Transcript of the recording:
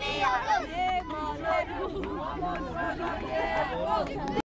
နေရလို့ရေမော်လို့ဘူးမော်လို့ရေ